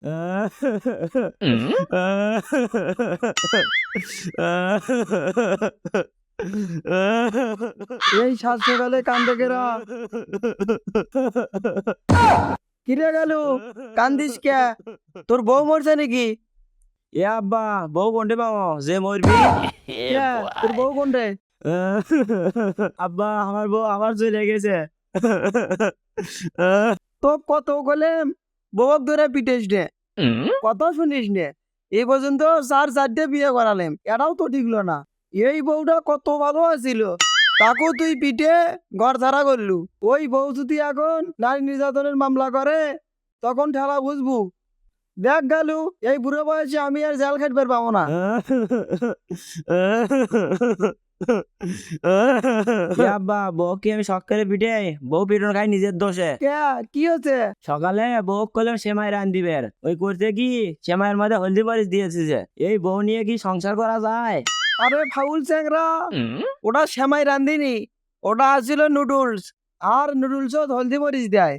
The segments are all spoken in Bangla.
এই সাত সকালে কান্দে কেরা? কিরে গেল? কান্দিস কে? তোর বউ মরছে নাকি? এ আব্বা বউ কোনটে পাবো? যে মরবি? তোর বউ কোনটে? আব্বা আমার বউ আমার চলে গেছে। তো কত গলে বউ ধরে পিটেস নে কত শুনিস নে এই পর্যন্ত চার চারটে বিয়ে করালেম এটাও তো ঠিকলো না এই বউটা কত ভালো আছিল তাকো তুই পিটে ঘর ছাড়া করলু ওই বউ যদি এখন নারী নির্যাতনের মামলা করে তখন ঠেলা বুঝবু দেখ গেলু এই বুড়ো বয়সে আমি আর জেল খাটবার পাবো না আব্বা বউ কি আমি শখ করে পিটে বউ পিটন খাই নিজের দোষে কি? হচ্ছে? সকালে বউ করলাম সেমাই রান ওই করতে কি? সেমাইয়ের মধ্যে হলদি মরিচ দিয়েছে যে। এই বউ নিয়ে কি সংসার করা যায়? আরে ফাউল চ্যাংরা ওটা সেমাই রান্ধিনি ওটা আছিল নুডলস। আর নুডলস হলদি মরিচ দেয়।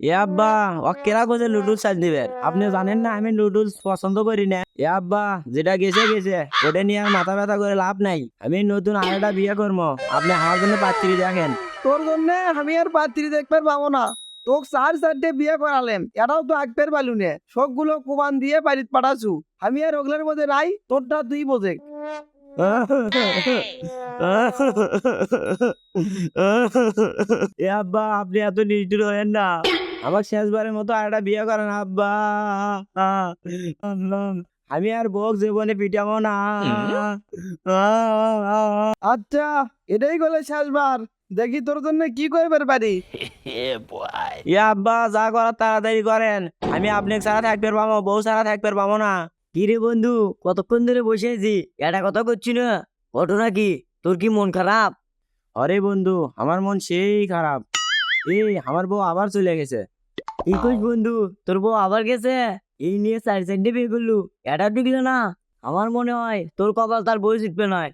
এ আব্বা ও কেরা কোজে নুডলস চাল দিবেন আপনি জানেন না আমি নুডলস পছন্দ করি না। এ আব্বা যেটা গেছে গেছে। ওটা নিয়ে আর মাথা ব্যথা করে লাভ নাই। আমি নতুন আরেকটা বিয়ে করব। আপনি আমার জন্য পাত্রী দেখেন। তোর জন্য আমি আর পাত্রী দেখতে পাবো না। তোক চার চারটে বিয়ে করালেম। এটাও তো আকবের পালু নে সবগুলো কুবান দিয়ে বাড়িতে পাঠাছু। আমি আর ওগুলোর মধ্যে নাই তোরটা তুই বোঝে এ আব্বা আপনি এত নিষ্ঠুর হয়েন না। আমার শেষবারের মতো আরেকটা বিয়ে করেন, আব্বা। আমি আর বক জীবনে পিটাবো না। আচ্ছা এটাই গেলে শেষবার। দেখি তোর জন্য কি করবার পারি। এ আব্বা, যা করার তাড়াতাড়ি করেন। আমি আপনাকে ছাড়া থাকতে পাবো বউ ছাড়া থাকতে পাবো না। কি রে বন্ধু, কতক্ষণ ধরে বসে আছি? এটা কথা করছি না? ঘটনা কি? তোর কি মন খারাপ? আরে বন্ধু, আমার মন সেই খারাপ। এই, আমার বউ আবার চলে গেছে। কইস বন্ধু, তোর বউ আবার গেছে? এই নিয়ে চার চারটে বিয়ে করলু। এটা ঢুকলো না। আমার মনে হয় তোর কপাল তার বই জিতবে নয়।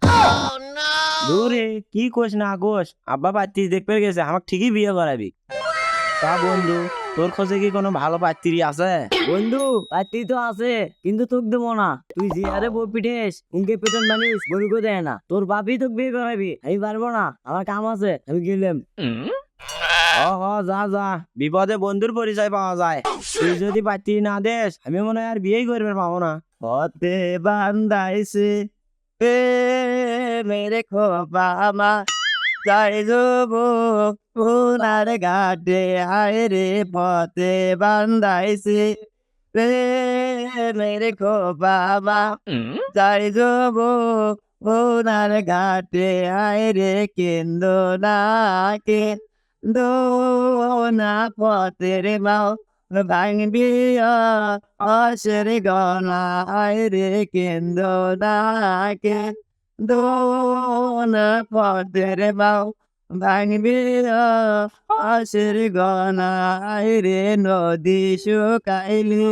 দূরে, কি কোষ না কোষ আব্বা পাত্রী দেখতে গেছে, আমাকে ঠিকই বিয়ে করাবি। তা বন্ধু, তোর খোঁজে কি কোনো ভালো পাত্রী আছে? বন্ধু, পাত্রী তো আছে, কিন্তু তোকে দেবো না। তুই যে আরে বউ পিঠেস উনকে পেটন বানিস গরুকে দেয় না। তোর বাপই তোকে বিয়ে করাবি, আমি পারব না। আমার কাম আছে, আমি গেলাম। যা যা। বিপদে বন্ধুর পরিচয় পাওয়া যায়। তুই যদি পাতি না দেস আমি মনে হয় আর বিয়েই করবে পাবো না। হতে বান্দাইছে এ মেরে খোপা মা। যাই যাব সোনার ঘাটে হায় রে পথে বান্দাইছে রে মেরে খোপা যাই যাব সোনার ঘাটে হায় রে কেন্দ্র না কেন্দ্র না পথের মাও ভাঙবি অসের গনা হায় রে কেন্দ্র না কেন্দ্র না পথের মাও ভাঙবি অসের গনা হায় রে নদী শুকাইলি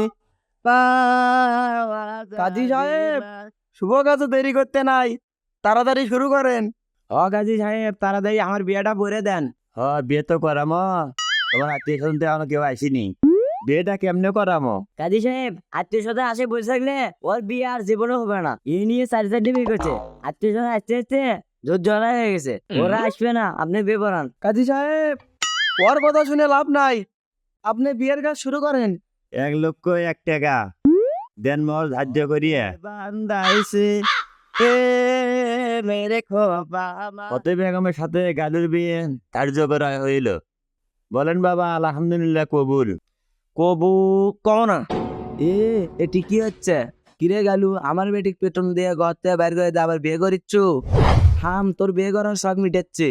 কাজী সাহেব, শুভ কাজে দেরি করতে নাই। তাড়াতাড়ি শুরু করেন। ও কাজী সাহেব তাড়াতাড়ি আমার বিয়েটা ভরে দেন। হ বিয়ে তো করামো। তোমার আত্মীয় স্বজন তো এখনও কেউ আসেনি। বিয়েটা কেমনে করামো? কাজী সাহেব আত্মীয় স্বজন আসে বসে থাকলে ওর বিয়ে আর জীবনে হবে না। এই নিয়ে চারি চারটে বিয়ে করছে। আত্মীয় স্বজন আসতে আসতে জোর জড়া হয়ে গেছে। ওরা আসবে না আপনি বিয়ে করান। কাজী সাহেব ওর কথা শুনে লাভ নাই। আপনি বিয়ের কাজ শুরু করেন। এক লক্ষ এক টাকা। দেন মর ধার্য করিয়ে। বান্দাইছে মেরে কত বেগমের সাথে গালুর বিয়ে ধার্য করা হইল। বলেন বাবা আলহামদুলিল্লাহ কবুল। কবু কও না। এ এটি কি হচ্ছে। কিরে গালু আমার বেটিক পেটন দিয়ে গর্তে বাইর করে দিয়ে আবার বিয়ে করিচ্ছু? হাম তোর বিয়ে করার শখ মিটাচ্ছে।